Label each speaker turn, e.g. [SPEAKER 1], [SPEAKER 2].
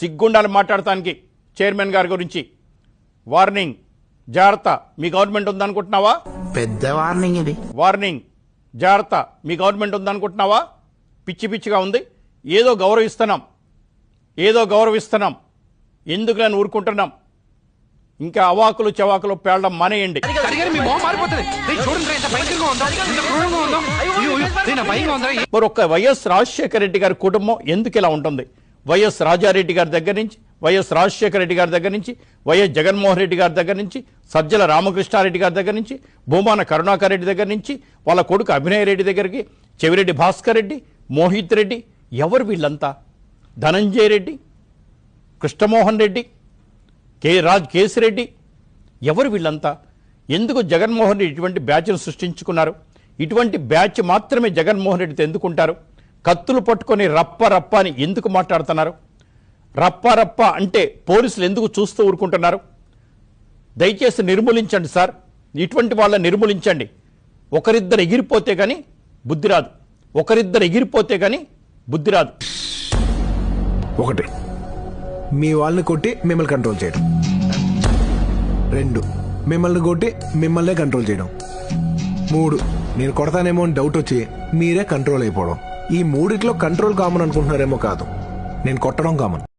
[SPEAKER 1] సిగ్గుండాలి మాట్లాడటానికి చైర్మన్ గారి గురించి. వార్నింగ్ జాగ్రత్త మీ గవర్నమెంట్ ఉందనుకుంటున్నావా?
[SPEAKER 2] పెద్ద వార్నింగ్ ఇది.
[SPEAKER 1] వార్నింగ్ జాగ్రత్త మీ గవర్నమెంట్ ఉందనుకుంటున్నావా? పిచ్చి పిచ్చిగా ఉంది. ఏదో గౌరవిస్తున్నాం. ఏదో గౌరవిస్తున్నాం. ఎందుకు నేను ఊరుకుంటున్నాం. ఇంకా అవాకులు చవాకులు పేలడం మానేయండి. మరి ఒక్క వైఎస్ రాజశేఖర రెడ్డి గారి కుటుంబం ఎందుకు ఇలా ఉంటుంది? వైఎస్ రాజారెడ్డి గారి దగ్గర నుంచి వైఎస్ రాజశేఖర రెడ్డి గారి దగ్గర నుంచి వైఎస్ జగన్మోహన్ రెడ్డి గారి దగ్గర నుంచి సజ్జల రామకృష్ణారెడ్డి గారి దగ్గర నుంచి భూమాన కరుణాకర్ రెడ్డి దగ్గర నుంచి వాళ్ళ కొడుకు అభినయ్ రెడ్డి దగ్గరికి చెవిరెడ్డి భాస్కర్ రెడ్డి మోహిత్ రెడ్డి ఎవరు వీళ్ళంతా? ధనంజయ రెడ్డి కృష్ణమోహన్ రెడ్డి కె రాజ్ కేసిరెడ్డి ఎవరు వీళ్ళంతా? ఎందుకు జగన్మోహన్ రెడ్డి ఇటువంటి బ్యాచ్ను సృష్టించుకున్నారు? ఇటువంటి బ్యాచ్ మాత్రమే జగన్మోహన్ రెడ్డితో ఎందుకుంటారు? కత్తులు పట్టుకొని రప్ప రప్ప అని ఎందుకు మాట్లాడుతున్నారు? రప్ప రప్ప అంటే పోలీసులు ఎందుకు చూస్తూ ఊరుకుంటున్నారు? దయచేసి నిర్మూలించండి సార్. ఇటువంటి వాళ్ళని నిర్మూలించండి. ఒకరిద్దరు ఎగిరిపోతే కానీ బుద్ధి రాదు. ఒకరిద్దరు ఎగిరిపోతే కానీ బుద్ధి రాదు.
[SPEAKER 3] ఒకటి. మీ వాళ్ళని కొట్టి మిమ్మల్ని కంట్రోల్ చేయడం. రెండు. మిమ్మల్ని కొట్టి మిమ్మల్నే కంట్రోల్ చేయడం. మూడు. నేను కొడతానేమో అని డౌట్ వచ్చి మీరే కంట్రోల్ అయిపోవడం. ఈ మూడిట్లో కంట్రోల్ కామన్ అనుకుంటున్నారేమో కాదు. నేను కొట్టడం కామన్